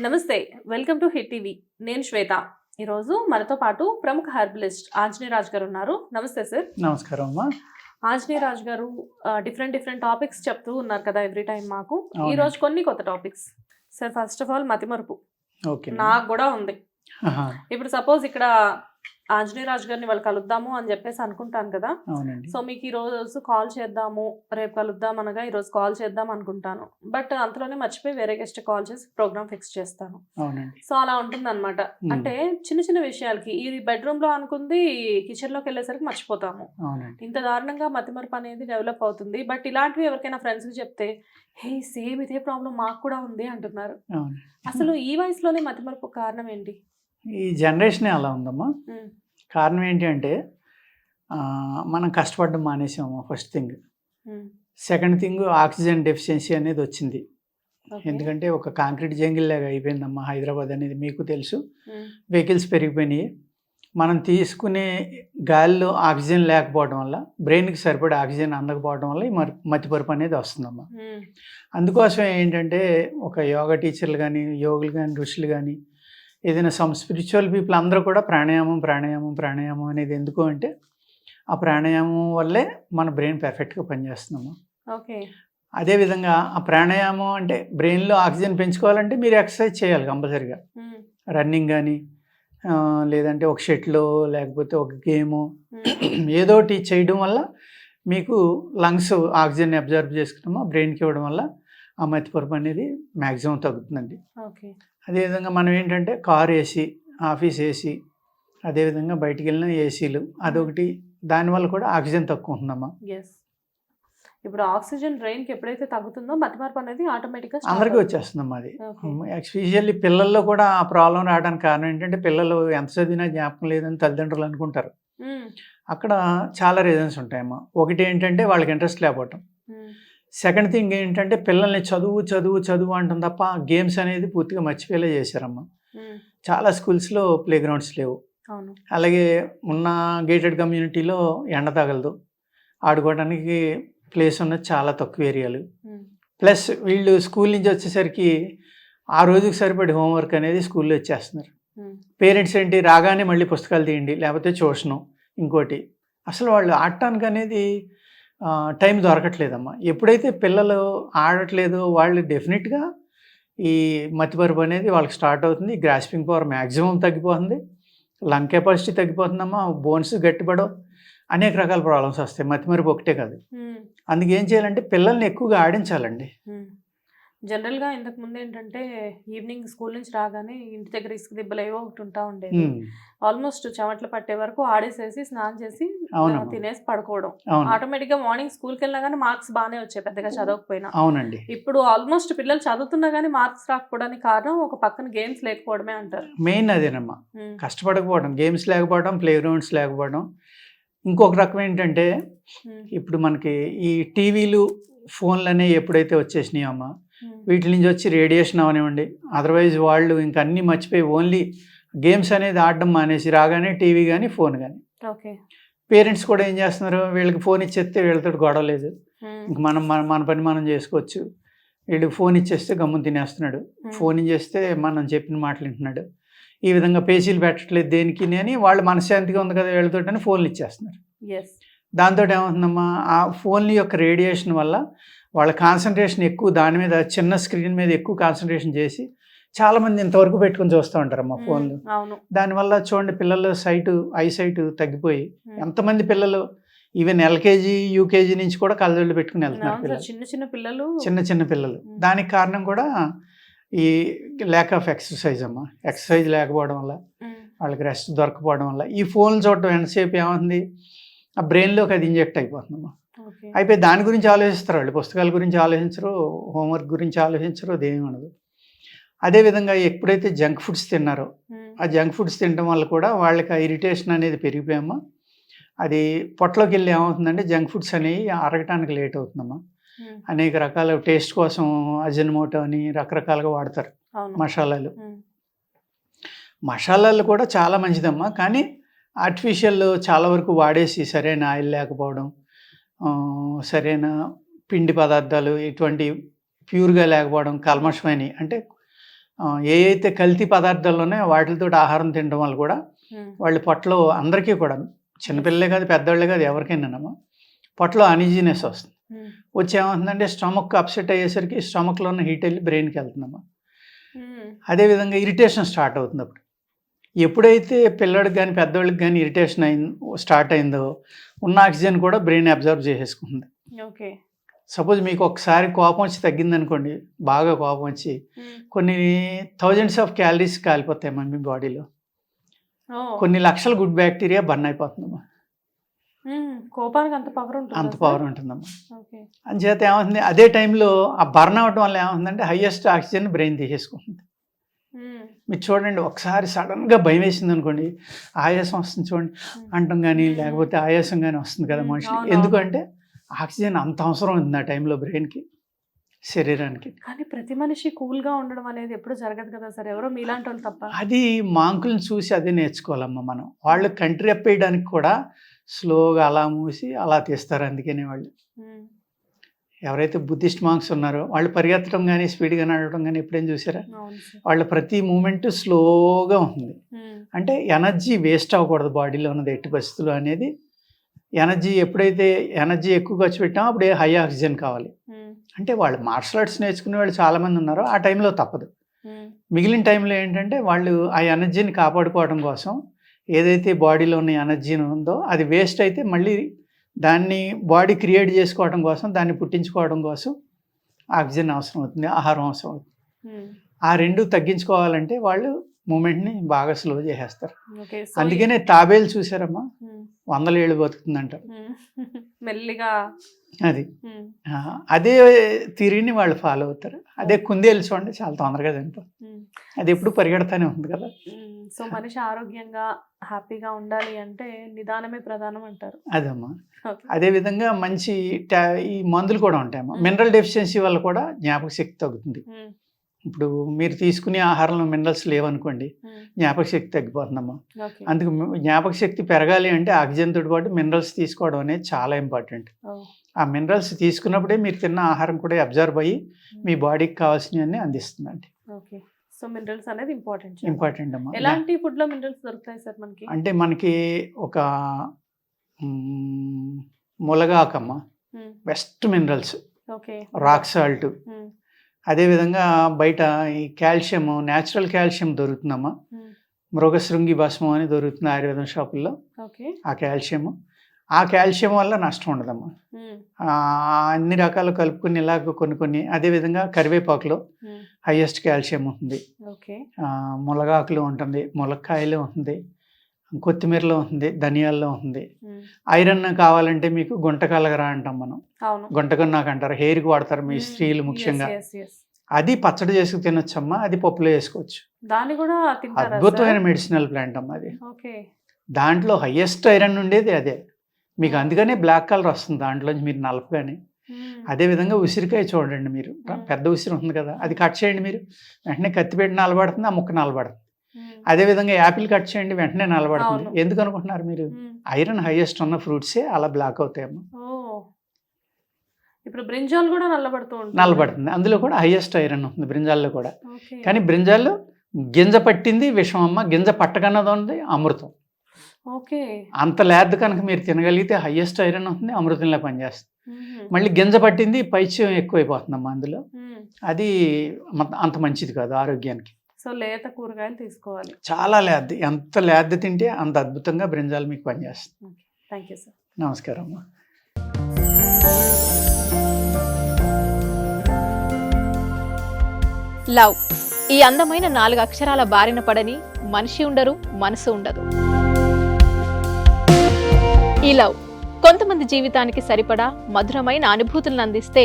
నమస్తే welcome to hit TV. నేను శ్వేత. ఈరోజు మనతో పాటు ప్రముఖ హెర్బలిస్ట్ ఆంజనేయ రాజ్ గారు ఉన్నారు. నమస్తే సార్. నమస్కారం అమ్మా. ఆంజనేయ రాజ్ గారు డిఫరెంట్ డిఫరెంట్ టాపిక్స్ చెప్తూ ఉన్నారు కదా ఎవ్రీ టైం మాకు. ఈ. రోజు కొన్ని కొత్త topics sir first of all మతిమరుపు. నాకు కూడా ఉంది. ఇప్పుడు సపోజ్ ఇక్కడ ఆంజనేయ రాజ్ గారిని వాళ్ళు కలుద్దాము అని చెప్పేసి అనుకుంటాను కదా. సో మీకు ఈ రోజు కాల్ చేద్దాము రేపు కలుద్దాం అనగా ఈ రోజు కాల్ చేద్దాం అనుకుంటాను. బట్ అంతలోనే మర్చిపోయి వేరే గెస్ట్ కాల్ చేసి ప్రోగ్రామ్ ఫిక్స్ చేస్తాను. సో అలా ఉంటుంది అనమాట అంటే చిన్న చిన్న విషయాలకి ఇది బెడ్రూమ్లో అనుకుంది కిచెన్లోకి వెళ్ళేసరికి మర్చిపోతాము. ఇంత దారుణంగా మతిమరుపు అనేది డెవలప్ అవుతుంది. బట్ ఇలాంటివి ఎవరికైనా ఫ్రెండ్స్కి చెప్తే హే సేమ్ ఇదే ప్రాబ్లం మాకు కూడా ఉంది అంటున్నారు. అసలు ఈ వయసులోనే మతిమరుపు కారణం ఏంటి? ఈ జనరేషన్ అలా ఉందమ్మా. కారణం ఏంటి అంటే మనం కష్టపడడం మానేసాము first thing. Second thing oxygen deficiency అనేది వచ్చింది. ఎందుకంటే ఒక కాంక్రీట్ జంగిల్ లాగా అయిపోయిందమ్మా హైదరాబాద్ అనేది మీకు తెలుసు. వెహికల్స్ పెరిగిపోయినాయి. మనం తీసుకునే గాలిలో ఆక్సిజన్ లేకపోవడం వల్ల బ్రెయిన్కి సరిపడే ఆక్సిజన్ అందకపోవడం వల్ల ఈ మతిపరుపు అనేది వస్తుందమ్మా. అందుకోసం ఏంటంటే ఒక యోగా టీచర్లు కానీ యోగులు కానీ ఋషులు కానీ ఏదైనా సమ్ స్పిరిచువల్ పీపుల్ అందరూ కూడా ప్రాణాయామం ప్రాణాయామం ప్రాణాయామం అనేది ఎందుకు అంటే ఆ ప్రాణాయామం వల్లే మన బ్రెయిన్ పర్ఫెక్ట్గా పనిచేస్తున్నాము ఓకే. అదేవిధంగా ఆ ప్రాణాయామం అంటే బ్రెయిన్లో ఆక్సిజన్ పెంచుకోవాలంటే మీరు ఎక్సర్సైజ్ చేయాలి కంపల్సరిగా. రన్నింగ్ కానీ లేదంటే ఒక షెట్లో లేకపోతే ఒక గేము ఉమ్, ఏదో ఒకటి చేయడం వల్ల మీకు లంగ్స్ ఆక్సిజన్ అబ్జర్వ్ చేసుకున్నామో బ్రెయిన్కి ఇవ్వడం వల్ల ఆ మతిపరుపు అనేది మ్యాక్సిమం తగ్గుతుందండి. అదేవిధంగా మనం ఏంటంటే కార్ ఏసీ ఆఫీస్ ఏసీ అదేవిధంగా బయటికి వెళ్ళిన ఏసీలు అదొకటి. దానివల్ల కూడా ఆక్సిజన్ తక్కువ ఉంటుందమ్మా. ఇప్పుడు ఆక్సిజన్కి ఎప్పుడైతే తగ్గుతుందో మతిమరుపు అనేది ఆటోమేటిక్గా అందరికీ వచ్చేస్తుందమ్మా అది. ఎస్పెషల్లీ పిల్లల్లో కూడా ఆ ప్రాబ్లం రావడానికి కారణం ఏంటంటే పిల్లలు ఎంత చదివినా జ్ఞాపకం లేదని తల్లిదండ్రులు అనుకుంటారు. అక్కడ చాలా రీజన్స్ ఉంటాయమ్మా. ఒకటి ఏంటంటే వాళ్ళకి ఇంట్రెస్ట్ లేకపోవటం. సెకండ్ థింగ్ ఏంటంటే పిల్లల్ని చదువు చదువు చదువు అంటాం తప్ప గేమ్స్ అనేది పూర్తిగా మర్చిపోయేలా చేశారమ్మా. చాలా స్కూల్స్లో ప్లే గ్రౌండ్స్ లేవు. అలాగే ఉన్న గేటెడ్ కమ్యూనిటీలో ఎండ తగలదు. ఆడుకోవడానికి ప్లేస్ ఉన్నది చాలా తక్కువ ఏరియాలు ప్లస్ వీళ్ళు స్కూల్ నుంచి వచ్చేసరికి ఆ రోజుకి సరిపడి హోంవర్క్ అనేది స్కూల్లో ఇచ్చేస్తున్నారు. పేరెంట్స్ ఏంటి రాగానే మళ్ళీ పుస్తకాలు తీయండి లేకపోతే ట్యూషను ఇంకోటి. అసలు వాళ్ళు ఆడటానికి అనేది టైం దొరకట్లేదమ్మా. ఎప్పుడైతే పిల్లలు ఆడట్లేదో వాళ్ళు డెఫినెట్గా ఈ మతిపరుపు అనేది వాళ్ళకి స్టార్ట్ అవుతుంది. గ్రాస్పింగ్ పవర్ మ్యాక్సిమం తగ్గిపోతుంది. లంగ్ కెపాసిటీ తగ్గిపోతుందమ్మా. బోన్స్ గట్టిపడవు. అనేక రకాల ప్రాబ్లమ్స్ వస్తాయి. మతిమరుపు ఒకటే కాదు. అందుకే ఏం చేయాలంటే పిల్లల్ని ఎక్కువగా ఆడించాలండి. ఉమ్. జనరల్గా ఇంతకు ముందు ఏంటంటే ఈవినింగ్ స్కూల్ నుంచి రాగానే ఇంటి దగ్గర ఇసుక దిబ్బలు ఏవో ఒకటి ఉంటా ఉండేది ఆల్మోస్ట్ చెమట్లు పట్టే వరకు ఆడేసేసి స్నానం చేసి తినేసి పడుకోవడం. ఆటోమేటిక్గా మార్నింగ్ స్కూల్కి వెళ్ళినా కానీ మార్క్స్ బాగానే వచ్చాయి పెద్దగా చదవకపోయినా. అవునండి. ఇప్పుడు ఆల్మోస్ట్ పిల్లలు చదువుతున్నా కానీ మార్క్స్ రాకపోవడానికి కారణం ఒక పక్కన గేమ్స్ లేకపోవడమే అంటారు. మెయిన్ అదేనమ్మా. కష్టపడకపోవడం గేమ్స్ లేకపోవడం ప్లే గ్రౌండ్స్ లేకపోవడం. ఇంకొక రకం ఏంటంటే ఇప్పుడు మనకి ఈ టీవీలు ఫోన్లు అనేవి ఎప్పుడైతే వచ్చేసినాయో అమ్మా వీటి నుంచి వచ్చి రేడియేషన్ అవనివ్వండి. అదర్వైజ్ వాళ్ళు ఇంక అన్నీ మర్చిపోయి ఓన్లీ గేమ్స్ అనేది ఆడడం మానేసి రాగానే టీవీ కానీ ఫోన్ కానీ ఓకే పేరెంట్స్ కూడా ఏం చేస్తున్నారు? వీళ్ళకి ఫోన్ ఇచ్చేస్తే వీళ్ళతో గొడవ లేదు. ఉమ్, ఇంక మనం మన మన పని మనం చేసుకోవచ్చు. వీళ్ళకి ఫోన్ ఇచ్చేస్తే గమ్మున తినేస్తున్నాడు. ఫోన్ చేస్తే మనం చెప్పిన మాటలు వింటున్నాడు. ఈ విధంగా పేజీలు పెట్టట్లేదు దేనికి అని వాళ్ళు మనశ్శాంతిగా ఉంది కదా వీళ్ళతో అని ఫోన్లు ఇచ్చేస్తున్నారు. దాంతో ఏమవుతుందమ్మా? ఆ ఫోన్ యొక్క రేడియేషన్ వల్ల వాళ్ళ కాన్సన్ట్రేషన్ ఎక్కువ దాని మీద చిన్న స్క్రీన్ మీద ఎక్కువ కాన్సన్ట్రేషన్ చేసి చాలామంది ఇంతవరకు పెట్టుకొని చూస్తూ ఉంటారమ్మా ఫోన్లు దానివల్ల చూడండి పిల్లలు సైట్ ఐ సైట్ తగ్గిపోయి. ఎంతమంది పిల్లలు ఈవెన్ ఎల్కేజీ యూకేజీ నుంచి కూడా కళ్ళజోళ్ళు పెట్టుకుని వెళ్తున్నారు చిన్న చిన్న పిల్లలు. చిన్న చిన్న పిల్లలు. దానికి కారణం కూడా ఈ ల్యాక్ ఆఫ్ ఎక్సర్సైజ్ అమ్మా. ఎక్సర్సైజ్ లేకపోవడం వల్ల వాళ్ళకి రెస్ట్ దొరకపోవడం వల్ల. ఈ ఫోన్ చూడటం ఎంతసేపు ఏమవుతుంది? ఆ బ్రెయిన్లోకి అది ఇంజెక్ట్ అయిపోతుందమ్మా. ఓకే అయిపోయి దాని గురించి ఆలోచిస్తారు వాళ్ళు. పుస్తకాల గురించి ఆలోచించరు హోంవర్క్ గురించి ఆలోచించరు అదేమీ ఉండదు. అదేవిధంగా ఎప్పుడైతే జంక్ ఫుడ్స్ తిన్నారో ఆ జంక్ ఫుడ్స్ తినడం వల్ల కూడా వాళ్ళకి ఆ ఇరిటేషన్ అనేది పెరిగిపోయామా అది పొట్టలోకి వెళ్ళి ఏమవుతుందంటే జంక్ ఫుడ్స్ అనేవి అరగటానికి లేట్ అవుతుందమ్మా. అనేక రకాల టేస్ట్ కోసం అజనమోటో అని రకరకాలుగా వాడతారు మసాలాలు. మసాలాలు కూడా చాలా మంచిదమ్మా. కానీ ఆర్టిఫిషియల్ చాలా వరకు వాడేసి సరైన ఆయిల్ లేకపోవడం సరైన పిండి పదార్థాలు ఇటువంటి ప్యూర్గా లేకపోవడం కల్మషమైనవి అంటే ఏ అయితే కల్తీ పదార్థాలు ఉన్నాయో వాటితో ఆహారం తినడం వల్ల కూడా వాళ్ళ పొట్టలో అందరికీ కూడా చిన్నపిల్లలే కాదు పెద్దవాళ్ళే కాదు ఎవరికైనానమ్మా పొట్టలో అనిజీనెస్ వస్తుంది. వచ్చి ఏమవుతుందంటే స్టమక్ అప్సెట్ అయ్యేసరికి స్టమక్లో ఉన్న హీట్ వెళ్ళి బ్రెయిన్కి వెళ్తుందమ్మా. అదేవిధంగా ఇరిటేషన్ స్టార్ట్ అవుతుంది అప్పుడు. ఎప్పుడైతే పిల్లడికి కానీ పెద్దవాళ్ళకి కానీ ఇరిటేషన్ అయింది స్టార్ట్ అయిందో ఉన్న ఆక్సిజన్ కూడా బ్రెయిన్ అబ్జర్వ్ చేసేసుకుంటుంది ఓకే. సపోజ్ మీకు ఒకసారి కోపం వచ్చి తగ్గిందనుకోండి బాగా కోపం వచ్చి కొన్ని థౌజండ్స్ ఆఫ్ క్యాలరీస్ కాలిపోతాయమ్మా మీ బాడీలో కొన్ని లక్షల గుడ్ బ్యాక్టీరియా బర్న్ అయిపోతుందమ్మా. కోపానికి అంత పవర్ ఉంటుంది అంత పవర్ ఉంటుందమ్మా. ఓకే. అంచేత ఏమవుతుంది అదే టైంలో ఆ బర్న్ అవడం వల్ల ఏమవుతుందంటే హయ్యెస్ట్ ఆక్సిజన్ బ్రెయిన్ తీసేసుకుంటుంది. మీరు చూడండి ఒకసారి సడన్గా భయం వేసింది అనుకోండి ఆయాసం వస్తుంది చూడండి. అంటం కానీ లేకపోతే ఆయాసం కానీ వస్తుంది కదా. మనుషులు అవును, ఎందుకంటే ఆక్సిజన్ అంత అవసరం ఉంది ఆ టైంలో బ్రెయిన్కి శరీరానికి. కానీ ప్రతి మనిషి కూల్గా ఉండడం అనేది ఎప్పుడు జరగదు కదా సార్. ఎవరో మీలాంటి వాళ్ళు తప్ప. అది మాంకులను చూసి అదే నేర్చుకోవాలమ్మా మనం. వాళ్ళు కంట్రీ అప్పేయడానికి కూడా స్లోగా అలా మూసి అలా తీస్తారు అందుకనే వాళ్ళు. ఎవరైతే బుద్ధిస్ట్ మాంక్స్ ఉన్నారో వాళ్ళు పరిగెత్తడం కానీ స్పీడ్గా నడవడం కానీ ఎప్పుడైనా చూసారా? వాళ్ళ ప్రతి మూమెంట్ స్లోగా ఉంటుంది. ఉమ్, అంటే ఎనర్జీ వేస్ట్ అవ్వకూడదు బాడీలో ఉన్నది ఎట్టి పరిస్థితులు అనేది. ఎనర్జీ ఎప్పుడైతే ఎనర్జీ ఎక్కువ ఖర్చు పెట్టామో అప్పుడే హై ఆక్సిజన్ కావాలి. అంటే వాళ్ళు మార్షల్ ఆర్ట్స్ నేర్చుకునే వాళ్ళు చాలామంది ఉన్నారో ఆ టైంలో తప్పదు. మిగిలిన టైంలో ఏంటంటే వాళ్ళు ఆ ఎనర్జీని కాపాడుకోవడం కోసం ఏదైతే బాడీలో ఉన్న ఎనర్జీ ఉందో అది వేస్ట్ అయితే మళ్ళీ దాన్ని బాడీ క్రియేట్ చేసుకోవడం కోసం దాన్ని పుట్టించుకోవడం కోసం ఆక్సిజన్ అవసరం అవుతుంది ఆహారం అవసరం అవుతుంది. ఆ రెండు తగ్గించుకోవాలంటే వాళ్ళు మూమెంట్ని బాగా స్లో చేసేస్తారు. అందుకనే తాబేలు చూసారమ్మా? వందల ఏళ్ళు బతుకుతుందంటారు ఉమ్, మెల్లిగా. అది. అదే తిరిగిని వాళ్ళు ఫాలో అవుతారు. అదే కుందేలు చూడండి చాలా తొందరగా చనిపోతుంది ఉమ్, అది ఎప్పుడు పరిగెడతానే ఉంది కదా. సో మనిషి ఆరోగ్యంగా హ్యాపీగా ఉండాలి అంటే నిదానమే ప్రధానం అంటారు. అదమ్మా. ఓకే. అదేవిధంగా మంచి ఈ మందులు కూడా ఉంటాయమ్మా. మ్మ్. మినరల్ డెఫిషియన్సీ వల్ల కూడా జ్ఞాపక శక్తి తగ్గుతుంది ఇప్పుడు మీరు తీసుకునే ఆహారంలో మినరల్స్ లేవనుకోండి జ్ఞాపక శక్తి తగ్గిపోతుందమ్మా. అందుకు జ్ఞాపక శక్తి పెరగాలి అంటే ఆక్సిజన్ తోటి పాటు మినరల్స్ తీసుకోవడం అనేది చాలా ఇంపార్టెంట్ ఆ మినరల్స్ తీసుకున్నప్పుడే మీరు తిన్న ఆహారం కూడా అబ్జర్వ్ అయ్యి మీ బాడీకి కావాల్సినవన్నీ అందిస్తుందండి. ఓకే. సో మినరల్స్ అనేది ఇంపార్టెంట్ ఇంపార్టెంట్ అమ్మా. ఎలాంటి ఫుడ్లో మినరల్స్ దొరుకుతాయి సార్ మనకి? అంటే మనకి ఒక ములగాకమ్మ. బెస్ట్ మినరల్స్ రాక్ సాల్ట్ అదేవిధంగా బయట ఈ కాల్షియం న్యాచురల్ కాల్షియం దొరుకుతుందమ్మా. మృగశృంగి భస్మం అని దొరుకుతుంది ఆయుర్వేదం షాపుల్లో. ఆ కాల్షియం ఆ కాల్షియం వల్ల నష్టం ఉండదమ్మా. అన్ని రకాలు కలుపుకుని ఇలాగ కొన్ని కొన్ని అదేవిధంగా కరివేపాకులో హైయెస్ట్ కాల్షియం ఉంటుంది. మునగాకులో ఉంటుంది ములక్కాయలో ఉంటుంది. కొత్తిమీరలో ఉంటుంది ధనియాల్లో ఉమ్, ఐరన్ కావాలంటే మీకు గుంట కలగరా అంటాం మనం. గుంటకన్నాకు అంటారు. హెయిర్కి వాడతారు మీ స్త్రీలు ముఖ్యంగా. అది పచ్చడి చేసుకు తినొచ్చమ్మా అది పప్పులో వేసుకోవచ్చు దాన్ని కూడా అద్భుతమైన? మెడిసినల్ ప్లాంట్ అమ్మా అది. దాంట్లో హయ్యెస్ట్ ఐరన్ ఉండేది అదే. మీకు అందుకనే బ్లాక్ కలర్ వస్తుంది దాంట్లోంచి మీరు నలపగానే ఉమ్, అదే విధంగా ఉసిరికాయ చూడండి మీరు. పెద్ద ఉసిరి ఉంది కదా అది కట్ చేయండి మీరు. వెంటనే కత్తి పెట్టి నలబడుతుంది ఆ ముక్క నలబడుతుంది ఉమ్, అదే విధంగా యాపిల్ కట్ చేయండి వెంటనే నలబడుతుంది. ఎందుకు అనుకుంటున్నారు మీరు? ఐరన్ హైయెస్ట్ ఉన్న ఫ్రూట్సే అలా బ్లాక్ అవుతాయమ్మా. ఇప్పుడు బ్రింజాల్ కూడా నల్లబడుతూ ఉంటుంది నలబడుతుంది అందులో కూడా హైయెస్ట్ ఐరన్ ఉంటుంది బ్రింజాల్లో కూడా. కానీ బ్రింజాల్లో గింజ పట్టింది విషం అమ్మ. గింజ పట్టకన్నది ఉంది అమృతం. ఓకే. అంత లేద్ద కనుక మీరు తినగలిగితే హైయెస్ట్ ఐరన్ ఉంటుంది అమృతంలో పనిచేస్తుంది. మళ్ళీ గింజ పట్టింది పైచ్యం ఎక్కువైపోతుందమ్మా అందులో. అది అంత మంచిది కాదు ఆరోగ్యానికి. సో లేత కూరగాయలు తీసుకోవాలి. చాలా లేద్ది ఎంత లేద్ద తింటే అంత అద్భుతంగా బ్రింజాలు మీకు పనిచేస్తుంది థ్యాంక్ యూ సార్. నమస్కారం అమ్మా. లవ్. ఈ అందమైన నాలుగు అక్షరాల బారిన పడని మనిషి ఉండరు మనసు ఉండదు. ఈ లవ్ కొంతమంది జీవితానికి సరిపడా మధురమైన అనుభూతులను అందిస్తే